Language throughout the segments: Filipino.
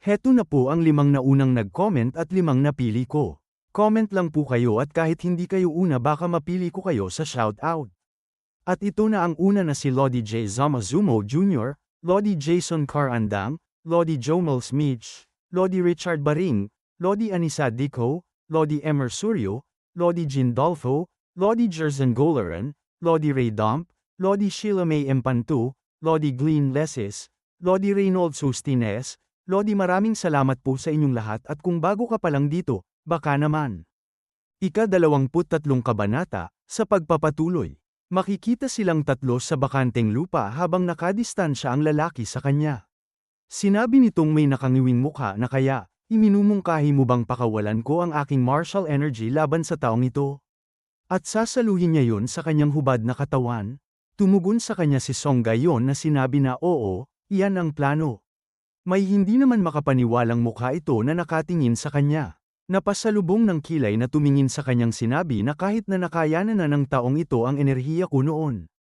Heto na po ang limang na unang nag-comment at limang napili ko. Comment lang po kayo at kahit hindi kayo una baka mapili ko kayo sa shoutout. At ito na ang una na si Lodi J. Zamazumo Jr., Lodi Jason Carandang, Lodi Jomel Smich, Lodi Richard Baring, Lodi Anisa Dico, Lodi Emer Suryo, Lodi Gindolfo, Lodi Jerzen Golaran, Lodi Ray Dump, Lodi Sheila May Empantu, Lodi Glean Leses, Lodi Reynold Sustines, Lodi maraming salamat po sa inyong lahat at kung bago ka pa lang dito, baka naman. Ika-dalawamput-tatlong kabanata, sa pagpapatuloy. Makikita silang tatlo sa bakanteng lupa habang nakadistansya ang lalaki sa kanya. Sinabi nitong may nakangiwing mukha na kaya, iminumungkahi mo bang pakawalan ko ang aking martial energy laban sa taong ito? At sasaluhin niya yon sa kanyang hubad na katawan? Tumugon sa kanya si Song Gayon na sinabi na oo, iyan ang plano. May hindi naman makapaniwalang mukha ito na nakatingin sa kanya. Napasalubong ng kilay na tumingin sa kanyang sinabi na kahit na nakayanan na ng taong ito ang enerhiya ko noon.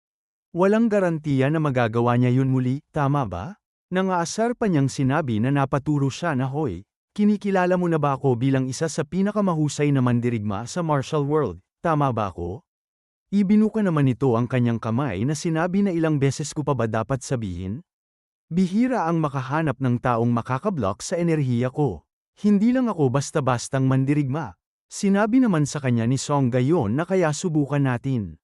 Walang garantiya na magagawa niya yun muli, tama ba? Nangaasar pa niyang sinabi na napaturo siya na hoy, kinikilala mo na ba ako bilang isa sa pinakamahusay na mandirigma sa martial world, tama ba ako? Ibinuka naman ito ang kanyang kamay na sinabi na ilang beses ko pa ba dapat sabihin? Bihira ang makahanap ng taong makakablock sa enerhiya ko. Hindi lang ako basta-bastang mandirigma. Sinabi naman sa kanya ni Song gayon na kaya subukan natin.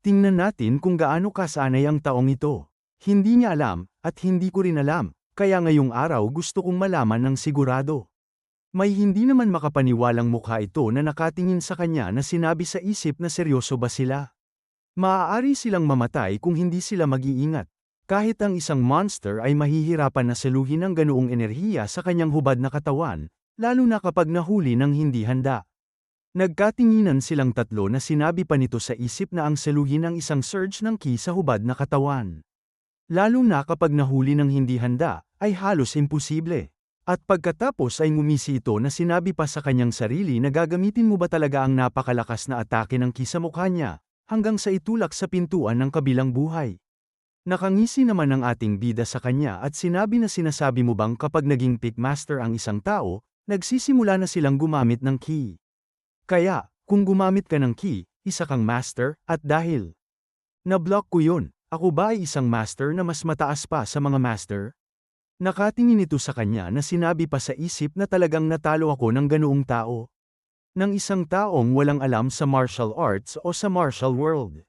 Tingnan natin kung gaano kasanay ang taong ito. Hindi niya alam, at hindi ko rin alam, kaya ngayong araw gusto kong malaman ng sigurado. May hindi naman makapaniwalang mukha ito na nakatingin sa kanya na sinabi sa isip na seryoso ba sila. Maaari silang mamatay kung hindi sila mag-iingat. Kahit ang isang monster ay mahihirapan na saluhin ang ganoong enerhiya sa kanyang hubad na katawan, lalo na kapag nahuli ng hindi handa. Nagkatinginan silang tatlo na sinabi pa nito sa isip na ang saluhin ang isang surge ng ki sa hubad na katawan. Lalo na kapag nahuli ng hindi handa, ay halos imposible. At pagkatapos ay ngumisi ito na sinabi pa sa kanyang sarili na gagamitin mo ba talaga ang napakalakas na atake ng ki sa mukha niya, hanggang sa itulak sa pintuan ng kabilang buhay. Nakangisi naman ang ating bida sa kanya at sinabi na sinasabi mo bang kapag naging pitmaster ang isang tao, nagsisimula na silang gumamit ng key. Kaya, kung gumamit ka ng key, isa kang master, at dahil na-block ko yun, ako ba ay isang master na mas mataas pa sa mga master? Nakatingin ito sa kanya na sinabi pa sa isip na talagang natalo ako ng ganoong tao. Ng isang taong walang alam sa martial arts o sa martial world.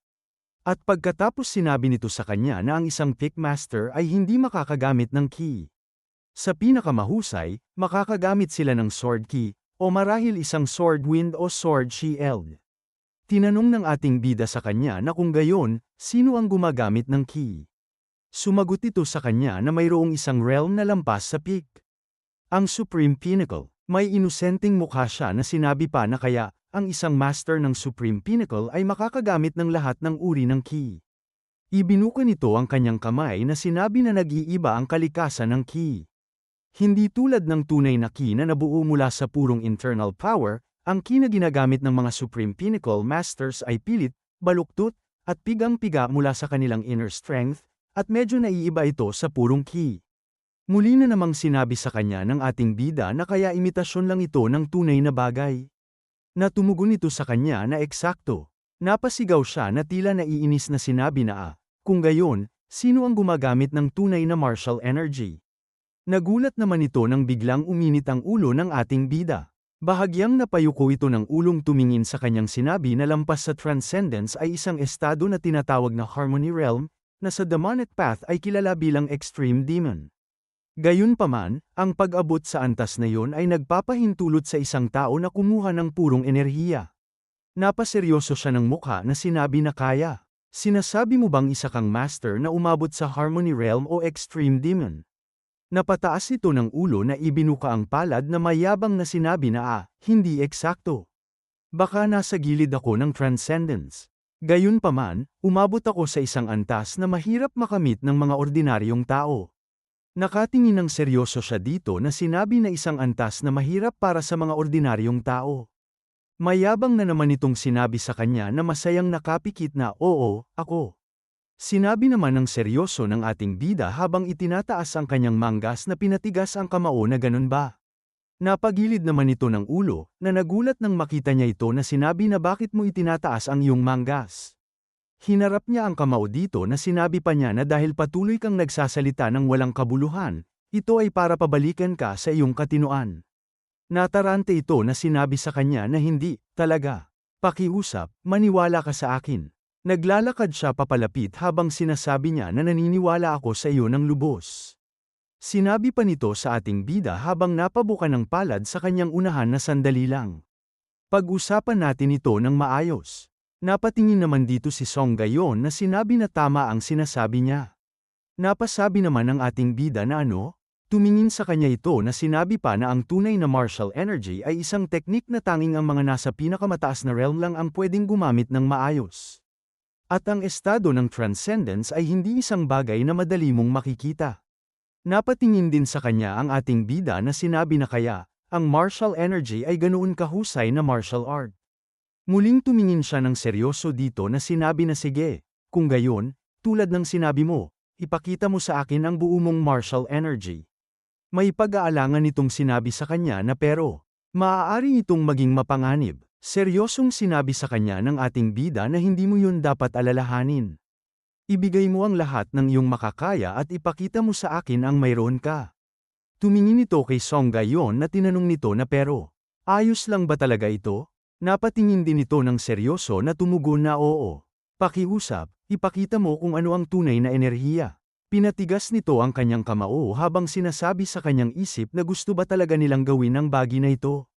At pagkatapos sinabi nito sa kanya na ang isang pickmaster ay hindi makakagamit ng key. Sa pinakamahusay, makakagamit sila ng sword key, o marahil isang sword wind o sword shield. Tinanong ng ating bida sa kanya na kung gayon, sino ang gumagamit ng key. Sumagot ito sa kanya na mayroong isang realm na lampas sa peak. Ang Supreme Pinnacle, may inosenteng mukha siya na sinabi pa na kaya, ang isang master ng Supreme Pinnacle ay makakagamit ng lahat ng uri ng key. Ibinuka nito ang kanyang kamay na sinabi na nag-iiba ang kalikasan ng key. Hindi tulad ng tunay na key na nabuo mula sa purong internal power, ang key na ginagamit ng mga Supreme Pinnacle Masters ay pilit, baluktot, at pigang-piga mula sa kanilang inner strength, at medyo naiiba ito sa purong key. Muli na namang sinabi sa kanya ng ating bida na kaya imitasyon lang ito ng tunay na bagay. Natumugon ito sa kanya na eksakto. Napasigaw siya na tila naiinis na sinabi na ah, kung gayon, sino ang gumagamit ng tunay na martial energy? Nagulat naman ito nang biglang uminit ang ulo ng ating bida. Bahagyang napayuko ito ng ulong tumingin sa kanyang sinabi na lampas sa transcendence ay isang estado na tinatawag na harmony realm, na sa demonic path ay kilala bilang extreme demon. Gayunpaman, ang pag-abot sa antas na yon ay nagpapahintulot sa isang tao na kumuha ng purong enerhiya. Napaseryoso siya ng mukha na sinabi na kaya. Sinasabi mo bang isa kang master na umabot sa Harmony Realm o Extreme Demon? Napataas ito ng ulo na ibinuka ang palad na mayabang na sinabi na ah, hindi eksakto. Baka nasa gilid ako ng transcendence. Gayunpaman, umabot ako sa isang antas na mahirap makamit ng mga ordinaryong tao. Nakatingin ng seryoso siya dito na sinabi na isang antas na mahirap para sa mga ordinaryong tao. Mayabang na naman itong sinabi sa kanya na masayang nakapikit na oo, ako. Sinabi naman ng seryoso ng ating bida habang itinataas ang kanyang manggas na pinatigas ang kamao na ganun ba. Napagilid naman ito ng ulo, na nagulat nang makita niya ito na sinabi na bakit mo itinataas ang iyong manggas. Hinarap niya ang kamao dito na sinabi pa niya na dahil patuloy kang nagsasalita ng walang kabuluhan, ito ay para pabalikan ka sa iyong katinuan. Natarante ito na sinabi sa kanya na hindi, talaga. Pakiusap, maniwala ka sa akin. Naglalakad siya papalapit habang sinasabi niya na naniniwala ako sa iyo ng lubos. Sinabi pa nito sa ating bida habang napabuka ng palad sa kanyang unahan na sandali lang. Pag-usapan natin ito ng maayos. Napatingin naman dito si Song Gayon na sinabi na tama ang sinasabi niya. Napasabi naman ng ating bida na ano, Tumingin sa kanya ito na sinabi pa na ang tunay na martial energy ay isang teknik na tanging ang mga nasa pinakamataas na realm lang ang pwedeng gumamit ng maayos. At ang estado ng transcendence ay hindi isang bagay na madali mong makikita. Napatingin din sa kanya ang ating bida na sinabi na kaya, ang martial energy ay ganoon kahusay na martial art. Muling tumingin siya ng seryoso dito na sinabi na sige, kung gayon, tulad ng sinabi mo, ipakita mo sa akin ang buo mong martial energy. May pag-aalangan itong sinabi sa kanya na pero, maaari itong maging mapanganib. Seryosong sinabi sa kanya ng ating bida na hindi mo yun dapat alalahanin. Ibigay mo ang lahat ng iyong makakaya at ipakita mo sa akin ang mayroon ka. Tumingin ito kay Song Gayon na tinanong nito na pero, ayos lang ba talaga ito? Napatingin din ito ng seryoso na tumugon na oo. Pakiusap, ipakita mo kung ano ang tunay na enerhiya. Pinatigas nito ang kanyang kamao habang sinasabi sa kanyang isip na gusto ba talaga nilang gawin ang bagay na ito.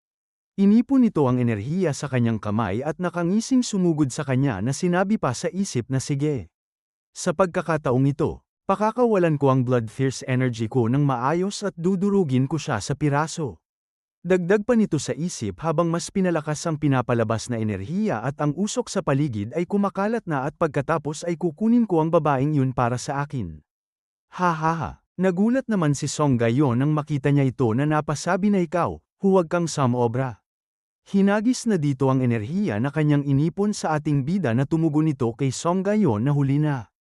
Inipon nito ang enerhiya sa kanyang kamay at nakangising sumugod sa kanya na sinabi pa sa isip na sige. Sa pagkakataong ito, pakakawalan ko ang blood fierce energy ko ng maayos at dudurugin ko siya sa piraso. Dagdag pa nito sa isip habang mas pinalakas ang pinapalabas na enerhiya at ang usok sa paligid ay kumakalat na at pagkatapos ay kukunin ko ang babaeng yun para sa akin. Ha ha. Nagulat naman si Song Gayon nang makita niya ito na napasabi na ikaw, huwag kang samobra. Hinagis na dito ang enerhiya na kanyang inipon sa ating bida na tumugon nito kay Song Gayon na huli na.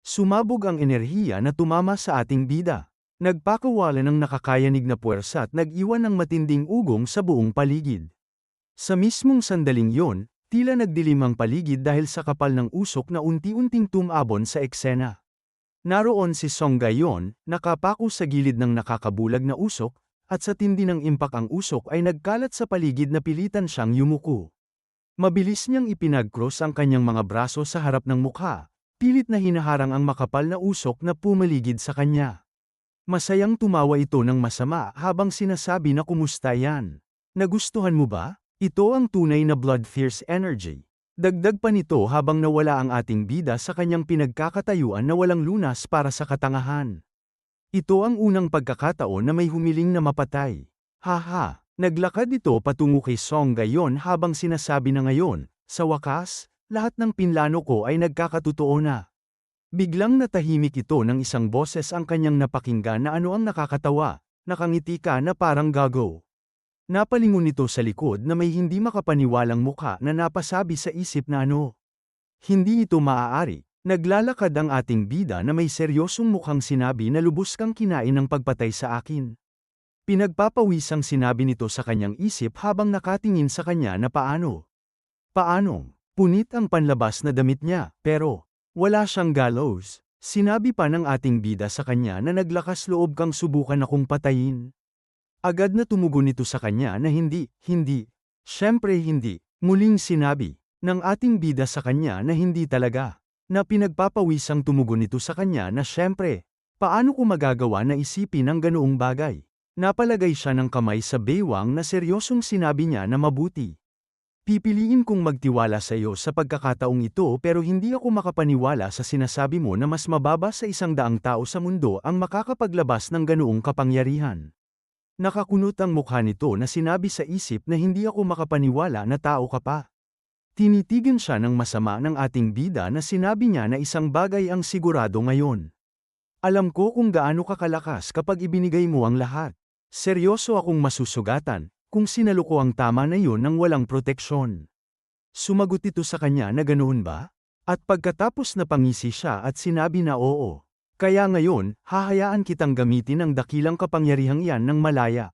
Sumabog ang enerhiya na tumama sa ating bida. Nagpakawala ng nakakayanig na puwersa at nag-iwan ng matinding ugong sa buong paligid. Sa mismong sandaling yon, tila nagdilim ang paligid dahil sa kapal ng usok na unti-unting tumabon sa eksena. Naroon si Song Gayon, nakapako sa gilid ng nakakabulag na usok, at sa tindi ng impak ang usok ay nagkalat sa paligid na pilitan siyang yumuko. Mabilis niyang ipinag-cross ang kanyang mga braso sa harap ng mukha, pilit na hinaharang ang makapal na usok na pumaligid sa kanya. Masayang tumawa ito ng masama habang sinasabi na kumusta yan. Nagustuhan mo ba? Ito ang tunay na blood fierce energy. Dagdag pa nito habang nawala ang ating bida sa kanyang pinagkakatayuan na walang lunas para sa katangahan. Ito ang unang pagkakataon na may humiling na mapatay. Haha, naglakad ito patungo kay Song gayon habang sinasabi na ngayon, sa wakas, lahat ng pinlano ko ay nagkakatotoo na. Biglang natahimik ito ng isang boses ang kanyang napakinggan na ano ang nakakatawa, nakangiti ka na parang gago. Napalingon nito sa likod na may hindi makapaniwalang mukha na napasabi sa isip na ano. Hindi ito maaari. Naglalakad ang ating bida na may seryosong mukhang sinabi na lubos kang kinain ng pagpatay sa akin. Pinagpapawisang sinabi nito sa kanyang isip habang nakatingin sa kanya na paano. Paanong, punit ang panlabas na damit niya, pero, wala siyang gallows. Sinabi pa ng ating bida sa kanya na naglakas loob kang subukan akong patayin. Agad na tumugon ito sa kanya na hindi, hindi. Siyempre hindi. Muling sinabi, ng ating bida sa kanya na hindi talaga. Na pinagpapawisang tumugon ito sa kanya na siyempre, paano ko magagawa na isipin ang ganoong bagay? Napalagay siya ng kamay sa baywang na seryosong sinabi niya na mabuti. Pipiliin kong magtiwala sa iyo sa pagkakataong ito pero hindi ako makapaniwala sa sinasabi mo na mas mababa sa isang daang tao sa mundo ang makakapaglabas ng ganoong kapangyarihan. Nakakunot ang mukha nito na sinabi sa isip na hindi ako makapaniwala na tao ka pa. Tinitigan siya ng masama ng ating bida na sinabi niya na isang bagay ang sigurado ngayon. Alam ko kung gaano kakalakas kapag ibinigay mo ang lahat. Seryoso akong masusugatan, kung sinalo ko ang tama na yun ng walang proteksyon. Sumagot ito sa kanya na ganoon ba? At pagkatapos napangisi siya at sinabi na oo. Kaya ngayon, hahayaan kitang gamitin ang dakilang kapangyarihang iyan ng malaya.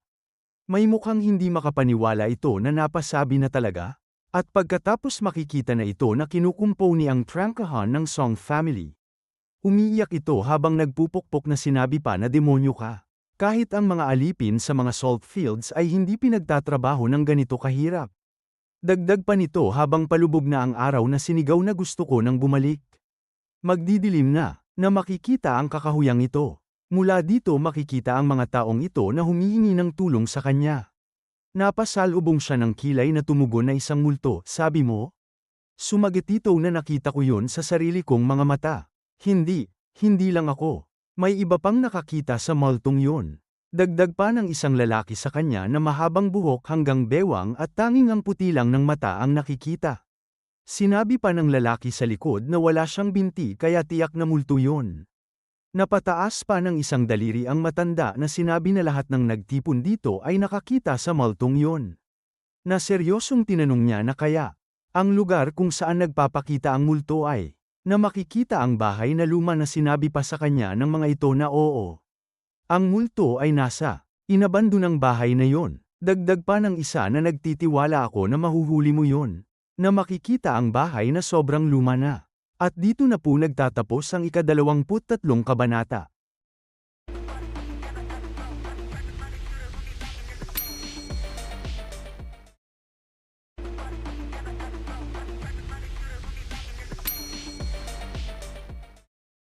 May mukhang hindi makapaniwala ito na napasabi na talaga. At pagkatapos makikita na ito na kinukumpo ni ang trangkahan ng Song family. Umiiyak ito habang nagpupukpok na sinabi pa na demonyo ka. Kahit ang mga alipin sa mga salt fields ay hindi pinagtatrabaho ng ganito kahirap. Dagdag pa nito habang palubog na ang araw na sinigaw na gusto ko nang bumalik. Magdidilim na, na makikita ang kakahuyang ito. Mula dito makikita ang mga taong ito na humihingi ng tulong sa kanya. Napasalubong siya ng kilay na tumugon na isang multo, sabi mo? Sumagatito na nakita ko yun sa sarili kong mga mata. Hindi, hindi lang ako. May iba pang nakakita sa multong yun. Dagdag pa ng isang lalaki sa kanya na mahabang buhok hanggang bewang at tanging ang puti lang ng mata ang nakikita. Sinabi pa ng lalaki sa likod na wala siyang binti kaya tiyak na multo yun. Napataas pa ng isang daliri ang matanda na sinabi na lahat ng nagtipon dito ay nakakita sa multong yun. Na seryosong tinanong niya na kaya, ang lugar kung saan nagpapakita ang multo ay, na makikita ang bahay na luma na sinabi pa sa kanya ng mga ito na oo. Ang multo ay nasa, inabandonang bahay na yon. Dagdag pa ng isa na nagtitiwala ako na mahuhuli mo yon. Na makikita ang bahay na sobrang luma na. At dito na po nagtatapos ang ikadalawamput tatlong kabanata.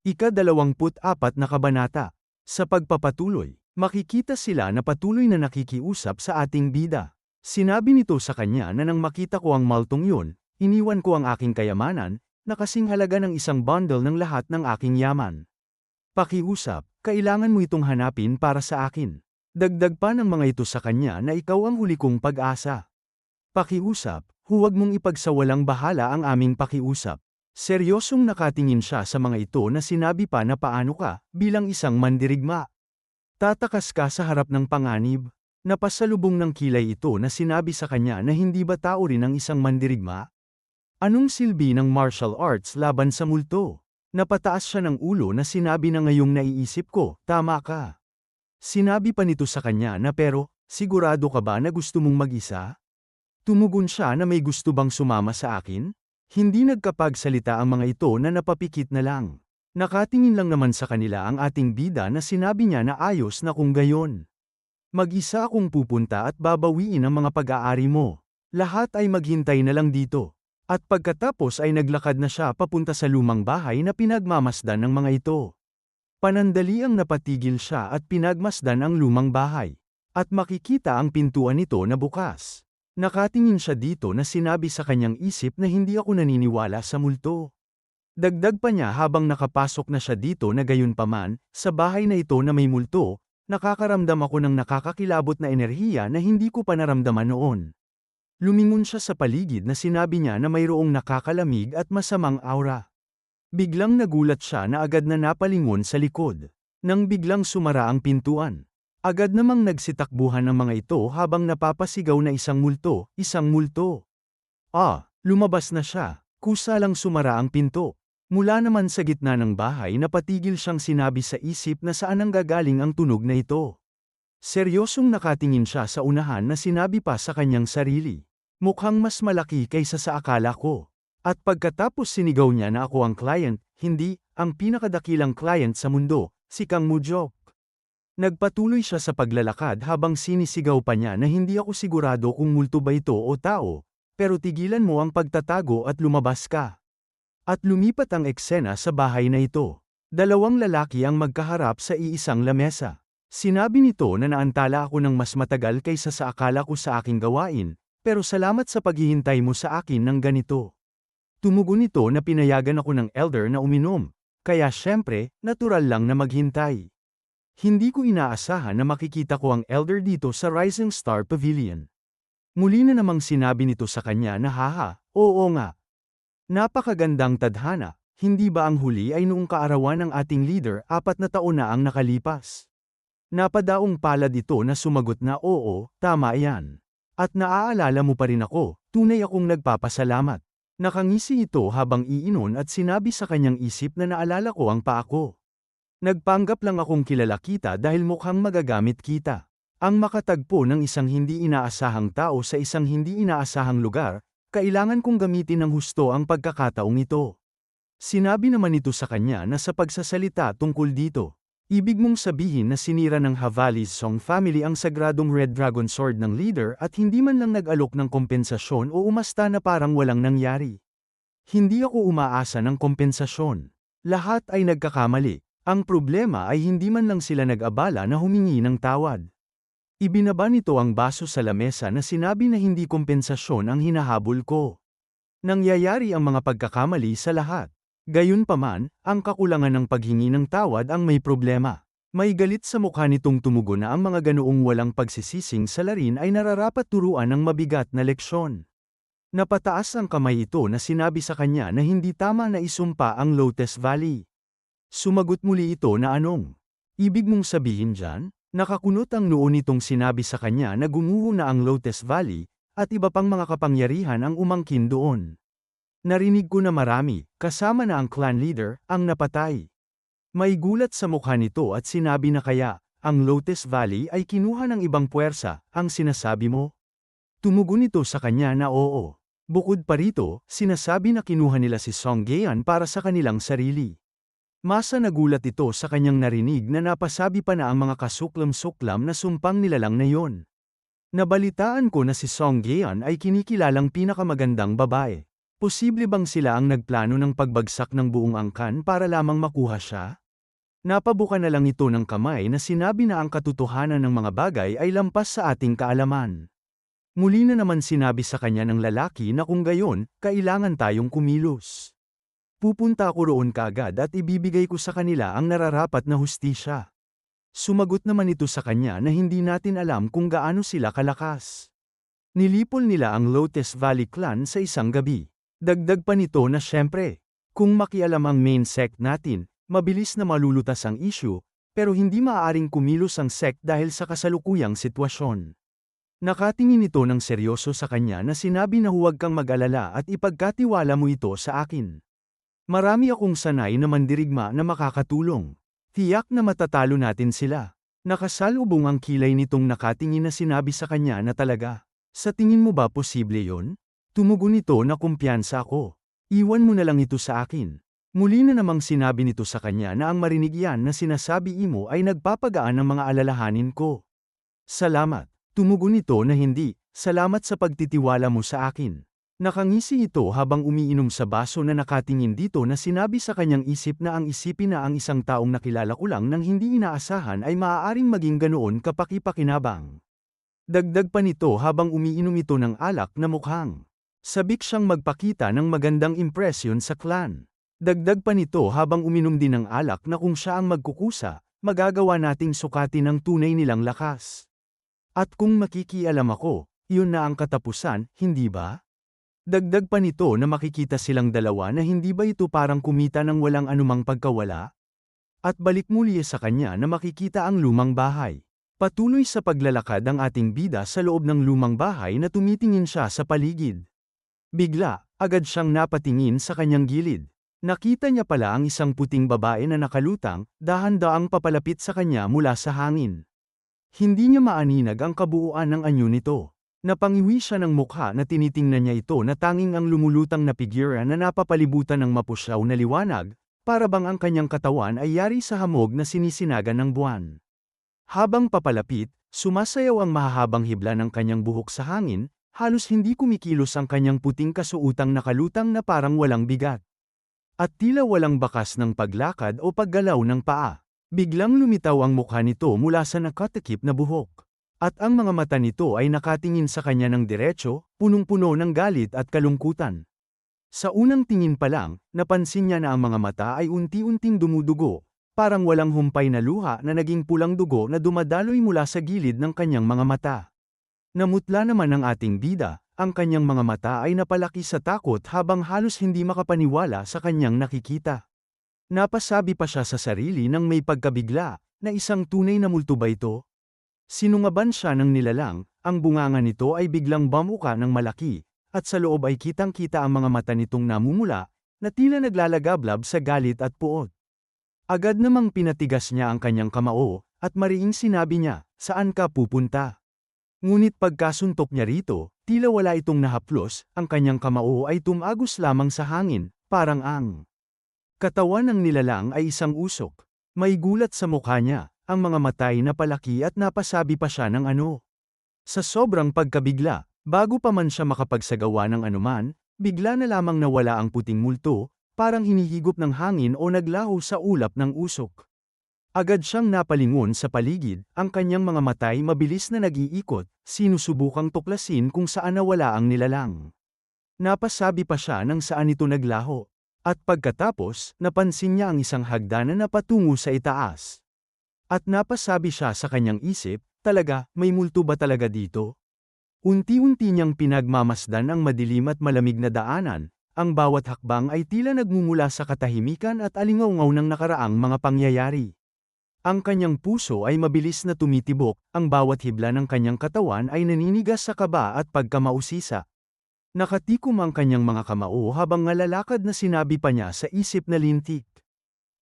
Ikadalawamput apat na kabanata. Sa pagpapatuloy, makikita sila na patuloy na nakikiusap sa ating bida. Sinabi nito sa kanya na nang makita ko ang maltong yun, iniwan ko ang aking kayamanan, na kasing halaga ng isang bundle ng lahat ng aking yaman. Pakiusap, kailangan mo itong hanapin para sa akin. Dagdag pa ng mga ito sa kanya na ikaw ang huli kong pag-asa. Pakiusap, huwag mong ipagsawalang bahala ang aming pakiusap. Seryosong nakatingin siya sa mga ito na sinabi pa na paano ka, bilang isang mandirigma. Tatakas ka sa harap ng panganib. Napasalubong ng kilay ito na sinabi sa kanya na hindi ba tao rin ang isang mandirigma? Anong silbi ng martial arts laban sa multo? Napataas siya ng ulo na sinabi na ngayong naiisip ko, tama ka. Sinabi pa nito sa kanya na pero, sigurado ka ba na gusto mong mag-isa? Tumugon siya na may gusto bang sumama sa akin? Hindi nagkapagsalita ang mga ito na napapikit na lang. Nakatingin lang naman sa kanila ang ating bida na sinabi niya na ayos na kung gayon. Mag-isa akong pupunta at babawiin ang mga pag-aari mo. Lahat ay maghintay na lang dito. At pagkatapos ay naglakad na siya papunta sa lumang bahay na pinagmamasdan ng mga ito. Panandali ang napatigil siya at pinagmasdan ang lumang bahay. At makikita ang pintuan nito na bukas. Nakatingin siya dito na sinabi sa kanyang isip na hindi ako naniniwala sa multo. Dagdag pa niya habang nakapasok na siya dito na gayon paman, sa bahay na ito na may multo, nakakaramdam ako ng nakakakilabot na enerhiya na hindi ko pa naramdaman noon. Lumingon siya sa paligid na sinabi niya na mayroong nakakalamig at masamang aura. Biglang nagulat siya na agad na napalingon sa likod. Nang biglang sumara ang pintuan. Agad namang nagsitakbuhan ng mga ito habang napapasigaw na isang multo, isang multo. Ah, lumabas na siya. Kusa lang sumara ang pinto. Mula naman sa gitna ng bahay napatigil siyang sinabi sa isip na saan ang gagaling ang tunog na ito. Seryosong nakatingin siya sa unahan na sinabi pa sa kanyang sarili. Mukhang mas malaki kaysa sa akala ko. At pagkatapos sinigaw niya na ako ang client, hindi, ang pinakadakilang client sa mundo, si Kang Mujok. Nagpatuloy siya sa paglalakad habang sinisigaw pa niya na hindi ako sigurado kung multo ba ito o tao, pero tigilan mo ang pagtatago at lumabas ka. At lumipat ang eksena sa bahay na ito. Dalawang lalaki ang magkaharap sa iisang lamesa. Sinabi nito na naantala ako ng mas matagal kaysa sa akala ko sa aking gawain, pero salamat sa paghihintay mo sa akin ng ganito. Tumugon ito na pinayagan ako ng elder na uminom, kaya syempre, natural lang na maghintay. Hindi ko inaasahan na makikita ko ang elder dito sa Rising Star Pavilion. Muli na namang sinabi nito sa kanya na haha, oo nga. Napakagandang tadhana, hindi ba ang huli ay noong kaarawan ng ating leader apat na taon na ang nakalipas? Napadaong palad ito na sumagot na oo, tama yan. At naaalala mo pa rin ako, tunay akong nagpapasalamat. Nakangisi ito habang iinon at sinabi sa kanyang isip na naalala ko ang paa ko. Nagpanggap lang akong kilala kita dahil mukhang magagamit kita. Ang makatagpo ng isang hindi inaasahang tao sa isang hindi inaasahang lugar, kailangan kong gamitin ng husto ang pagkakataong ito. Sinabi naman ito sa kanya na sa pagsasalita tungkol dito, ibig mong sabihin na sinira ng Havali's Song family ang sagradong Red Dragon Sword ng leader at hindi man lang nag-alok ng kompensasyon o umasta na parang walang nangyari. Hindi ako umaasa ng kompensasyon. Lahat ay nagkakamali. Ang problema ay hindi man lang sila nag-abala na humingi ng tawad. Ibinaba nito ang baso sa lamesa na sinabi na hindi kompensasyon ang hinahabol ko. Nangyayari ang mga pagkakamali sa lahat. Gayunpaman, ang kakulangan ng paghingi ng tawad ang may problema. May galit sa mukha nitong tumugo na ang mga ganoong walang pagsisising sa larin ay nararapat turuan ng mabigat na leksyon. Napataas ang kamay ito na sinabi sa kanya na hindi tama na isumpa ang Lotus Valley. Sumagot muli ito na anong? Ibig mong sabihin dyan? Nakakunot ang noo nitong sinabi sa kanya na gumuho na ang Lotus Valley, at iba pang mga kapangyarihan ang umangkin doon. Narinig ko na marami, kasama na ang clan leader, ang napatay. May gulat sa mukha nito at sinabi na kaya, ang Lotus Valley ay kinuha ng ibang puwersa, ang sinasabi mo? Tumugon ito sa kanya na oo. Bukod pa rito, sinasabi na kinuha nila si Song Gaean para sa kanilang sarili. Masa nagulat ito sa kanyang narinig na napasabi pa na ang mga kasuklam-suklam na sumpang nilalang na yon. Nabalitaan ko na si Song Gaean ay kinikilalang pinakamagandang babae. Posible bang sila ang nagplano ng pagbagsak ng buong angkan para lamang makuha siya? Napabuka na lang ito ng kamay na sinabi na ang katotohanan ng mga bagay ay lampas sa ating kaalaman. Muli na naman sinabi sa kanya ng lalaki na kung gayon, kailangan tayong kumilos. Pupunta ako roon kaagad at ibibigay ko sa kanila ang nararapat na hustisya. Sumagot naman ito sa kanya na hindi natin alam kung gaano sila kalakas. Nilipol nila ang Lotus Valley Clan sa isang gabi. Dagdag pa nito na syempre, kung makialam ang main sect natin, mabilis na malulutas ang issue, pero hindi maaaring kumilos ang sect dahil sa kasalukuyang sitwasyon. Nakatingin ito ng seryoso sa kanya na sinabi na huwag kang mag-alala at ipagkatiwala mo ito sa akin. Marami akong sanay na mandirigma na makakatulong. Tiyak na matatalo natin sila. Nakasalubong ang kilay nitong nakatingin na sinabi sa kanya na talaga. Sa tingin mo ba posible yon? Tumugon nito na kumpiyansa ako. Iwan mo na lang ito sa akin. Muli na namang sinabi nito sa kanya na ang marinig yan na sinasabi imo ay nagpapagaan ng mga alalahanin ko. Salamat. Tumugon nito na hindi, salamat sa pagtitiwala mo sa akin. Nakangisi ito habang umiinom sa baso na nakatingin dito na sinabi sa kanyang isip na ang isipin na ang isang taong nakilala ko lang nang hindi inaasahan ay maaaring maging ganoon kapakipakinabang. Dagdag pa nito habang umiinom ito ng alak na mukhang. Sabik siyang magpakita ng magandang impresyon sa clan. Dagdag pa nito habang uminom din ng alak na kung siya ang magkukusa, magagawa nating sukatin ang tunay nilang lakas. At kung makikialam ako, yun na ang katapusan, hindi ba? Dagdag pa nito na makikita silang dalawa na hindi ba ito parang kumita ng walang anumang pagkawala? At balik muli sa kanya na makikita ang lumang bahay. Patuloy sa paglalakad ang ating bida sa loob ng lumang bahay na tumitingin siya sa paligid. Bigla, agad siyang napatingin sa kanyang gilid. Nakita niya pala ang isang puting babae na nakalutang, dahan-daang papalapit sa kanya mula sa hangin. Hindi niya maaninag ang kabuuan ng anyo nito. Napangiwi siya ng mukha na tinitingnan niya ito na tanging ang lumulutang na figura na napapalibutan ng mapusyaw na liwanag, para bang ang kanyang katawan ay yari sa hamog na sinisinaga ng buwan. Habang papalapit, sumasayaw ang mahahabang hibla ng kanyang buhok sa hangin, halos hindi kumikilos ang kanyang puting kasuutang nakalutang na parang walang bigat. At tila walang bakas ng paglakad o paggalaw ng paa. Biglang lumitaw ang mukha nito mula sa nakatakip na buhok. At ang mga mata nito ay nakatingin sa kanya ng diretso, punong-puno ng galit at kalungkutan. Sa unang tingin pa lang, napansin niya na ang mga mata ay unti-unting dumudugo, parang walang humpay na luha na naging pulang dugo na dumadaloy mula sa gilid ng kanyang mga mata. Namutla naman ng ating bida, ang kanyang mga mata ay napalaki sa takot habang halos hindi makapaniwala sa kanyang nakikita. Napasabi pa siya sa sarili nang may pagkabigla, na isang tunay na multo ba ito? Sinungaban siya ng nilalang, ang bunganga nito ay biglang bamuka ng malaki, at sa loob ay kitang-kita ang mga mata nitong namumula, na tila naglalagablab sa galit at puot. Agad namang pinatigas niya ang kanyang kamao, at mariing sinabi niya, saan ka pupunta? Ngunit pagkasuntok niya rito, tila wala itong nahaplos, ang kanyang kamao ay tumagos lamang sa hangin, parang ang katawan ng nilalang ay isang usok. May gulat sa mukha niya, ang mga matay na palaki at napasabi pa siya ng ano. Sa sobrang pagkabigla, bago pa man siya makapagsagawa ng anuman, bigla na lamang nawala ang puting multo, parang hinihigop ng hangin o naglaho sa ulap ng usok. Agad siyang napalingon sa paligid, ang kanyang mga matay mabilis na nag-iikot, sinusubukang tuklasin kung saan nawala ang nilalang. Napasabi pa siya ng saan ito naglaho. At pagkatapos, napansin niya ang isang hagdanan na patungo sa itaas. At napasabi siya sa kanyang isip, talaga, may multo ba talaga dito? Unti-unti niyang pinagmamasdan ang madilim at malamig na daanan, ang bawat hakbang ay tila nagmumula sa katahimikan at alingaungaw ng nakaraang mga pangyayari. Ang kanyang puso ay mabilis na tumitibok, ang bawat hibla ng kanyang katawan ay naninigas sa kaba at pagkamausisa. Nakatikom ang kanyang mga kamao habang ngalalakad na sinabi pa niya sa isip na lintik.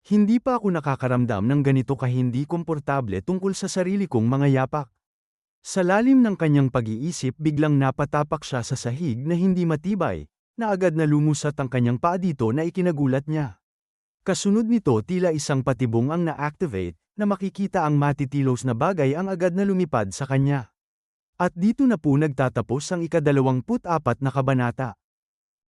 Hindi pa ako nakakaramdam ng ganito kahindi komportable tungkol sa sarili kong mga yapak. Sa lalim ng kanyang pag-iisip biglang napatapak siya sa sahig na hindi matibay, na agad na lumusat ang kanyang paa dito na ikinagulat niya. Kasunod nito tila isang patibong ang na-activate, na makikita ang matitilos na bagay ang agad na lumipad sa kanya. At dito na po nagtatapos ang ikadalawamput apat na kabanata.